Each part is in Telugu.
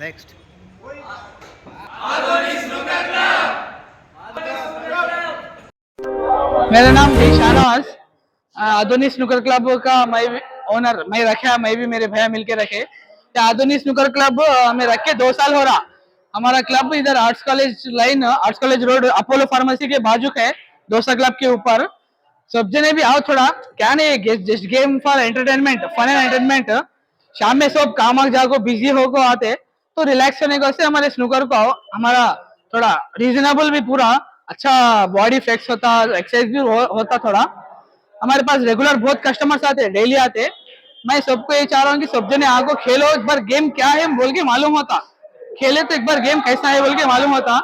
నెక్స్ట్ मेरा नाम डी शाहनवाज आधुनिक स्नूकर क्लब का मैं ओनर मैं रखा मैं भी मेरे भैया मिलके रखे ये आधुनिक स्नूकर क्लब हमें रखे दो साल हो रहा हमारा क्लब इधर arts college line arts college road Apollo pharmacy के बाजू है दोसा क्लब के ऊपर सब जने भी आओ थोड़ा क्या नहीं just game for entertainment fun and entertainment शाम में सब काम जागो बिज़ी होगो आते तो रिलैक्स करने को से हमारे स्नूकर को हमारा थोड़ा रीजनेबल भी पूरा अच्छा बॉडी फ्लेक्स होता एक्सरसाइज भी हो, होता थोड़ा। हमारे पास रेगुलर बहुत कस्टमर्स आते डेली आते। मैं सबको ये चाह रहा हूँ कि सब जने आगो खेलो एक बार गेम क्या है बोल के मालूम होता। खेले तो एक बार गेम कैसा है बोल के मालूम होता।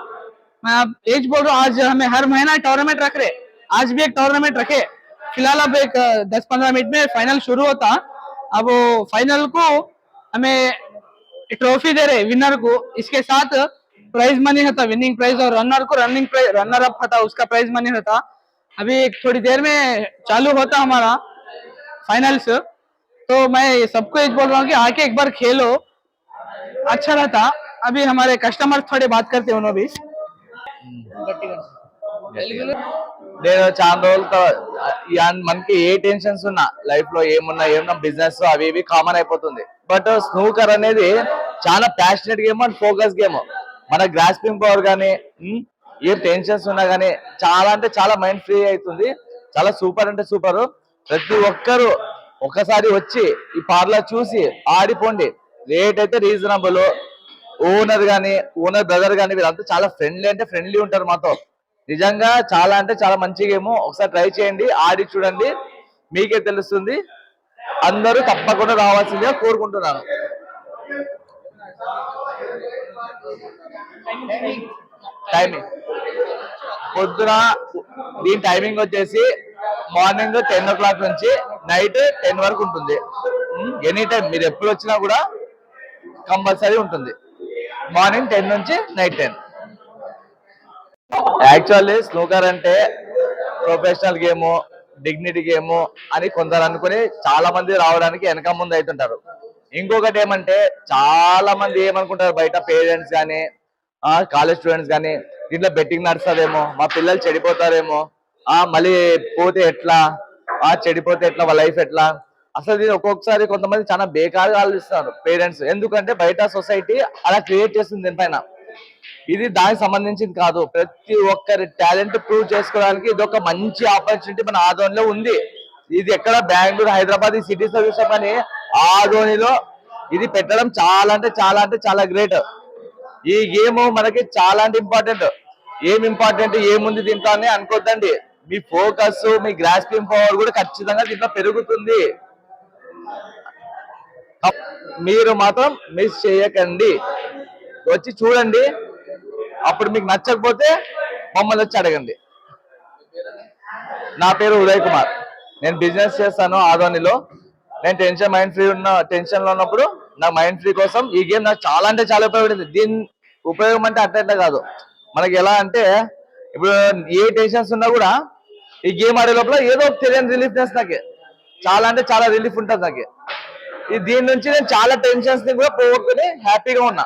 मैं आप एज बोल रहा हूँ आज हमें हर महीना टूर्नामेंट रख रहे। आज भी एक टूर्नामेंट रखे। फ़िलहाल अब एक दस पंद्रह मिनट में फाइनल शुरू होता। अब फाइनल को हमें ट्रॉफी दे रहे विनर को। इसके साथ प्राइज मनी होता विनिंग प्राइज और रनर को रनिंग रनर अप होता उसका प्राइज मनी होता अभी एक थोड़ी देर में चालू होता हमारा फाइनल्स तो मैं सबको ये बोल रहा हूँ कि आके एक बार खेलो। अच्छा रहता। अभी हमारे कस्टमर थोड़े बात करते हैं उन्होंने भी। నేను చాలా రోజులతో మనకి ఏ టెన్షన్స్ ఉన్నా లైఫ్లో ఏమున్నా ఏమున్నా బిజినెస్ అవి ఇవి కామన్ అయిపోతుంది. బట్ స్నూకర్ అనేది చాలా passionate game and focus game మన గ్రాస్పింగ్ పవర్ కానీ ఏ టెన్షన్స్ ఉన్నా కానీ చాలా అంటే చాలా మైండ్ ఫ్రీ అవుతుంది చాలా సూపర్ అంటే సూపర్ ప్రతి ఒక్కరు ఒక్కసారి వచ్చి ఈ పార్లర్ చూసి ఆడిపోండి. రేట్ అయితే రీజనబుల్ ఓనర్ కానీ ఓనర్ బ్రదర్ కానీ వీళ్ళంతా చాలా ఫ్రెండ్లీ అంటే ఫ్రెండ్లీ ఉంటారు మాతో. నిజంగా చాలా అంటే చాలా మంచి గేమ్ ఒకసారి ట్రై చేయండి ఆడి చూడండి. మీకే తెలుస్తుంది. అందరూ తప్పకుండా రావాల్సిందిగా కోరుకుంటున్నాను. టైమింగ్ పొద్దున దీని టైమింగ్ వచ్చేసి మార్నింగ్ టెన్ ఓ క్లాక్ నుంచి నైట్ టెన్ వరకు ఉంటుంది. ఎనీ టైం మీరు ఎప్పుడు వచ్చినా కూడా కంపల్సరీ ఉంటుంది. మార్నింగ్ టెన్ నుంచి నైట్ టెన్ యాక్చువల్లీ స్నూకర్ అంటే ప్రొఫెషనల్ గేమ్ డిగ్నిటీ గేమ్ అని కొందరు అనుకుని చాలా మంది రావడానికి వెనక ముందు అవుతుంటారు ఇంకొకటి ఏమంటే చాలా మంది ఏమనుకుంటారు బయట పేరెంట్స్ కానీ కాలేజ్ స్టూడెంట్స్ కానీ దీంట్లో బెట్టింగ్ నడుస్తుందేమో మా పిల్లలు చెడిపోతారేమో ఆ మళ్ళీ పోతే ఎట్లా ఆ చెడిపోతే ఎట్లా వాళ్ళ లైఫ్ ఎట్లా? అసలు దీన్ని ఒక్కొక్కసారి కొంతమంది చాలా బేకారుగా ఆలోచిస్తున్నారు పేరెంట్స్. ఎందుకంటే బయట సొసైటీ అలా క్రియేట్ చేస్తుంది దీనిపైన. ఇది దానికి సంబంధించింది కాదు. ప్రతి ఒక్కరి టాలెంట్ ప్రూవ్ చేసుకోవడానికి ఇది ఒక మంచి ఆపర్చునిటీ మన ఆదోనిలో ఉంది. ఇది ఎక్కడ బెంగళూరు హైదరాబాద్ ఈ సిటీస్లో చూసాం కానీ ఆదోనిలో ఇది పెట్టడం చాలా అంటే చాలా అంటే చాలా గ్రేట్ ఈ గేమ్ మనకి చాలా అంటే ఇంపార్టెంట్ ఏం ఇంపార్టెంట్ ఏముంది దీంట్లో అని అనుకోద్దండి. మీ ఫోకస్ మీ గ్రాస్పింగ్ పవర్ కూడా ఖచ్చితంగా దీంట్లో పెరుగుతుంది. మీరు మాత్రం మిస్ చేయకండి. వచ్చి చూడండి. అప్పుడు మీకు నచ్చకపోతే మమ్మల్ని వచ్చి అడగండి. నా పేరు ఉదయ్ కుమార్. నేను బిజినెస్ చేస్తాను ఆదోనిలో. నేను టెన్షన్ మైండ్ ఫ్రీ ఉన్న టెన్షన్లో ఉన్నప్పుడు నా మైండ్ ఫ్రీ కోసం ఈ గేమ్ నాకు చాలా అంటే చాలా ఉపయోగపడింది. దీని ఉపయోగం అంటే అట్లా కాదు. మనకి ఎలా అంటే ఇప్పుడు ఏ టెన్షన్స్ ఉన్నా కూడా ఈ గేమ్ ఆడే లోపల ఏదో తెలియని రిలీఫ్నెస్ నాకు. చాలా అంటే చాలా రిలీఫ్ ఉంటుంది నాకు. ఈ దీని నుంచి నేను చాలా టెన్షన్స్ని కూడా పోగొట్టుకుని హ్యాపీగా ఉన్నా.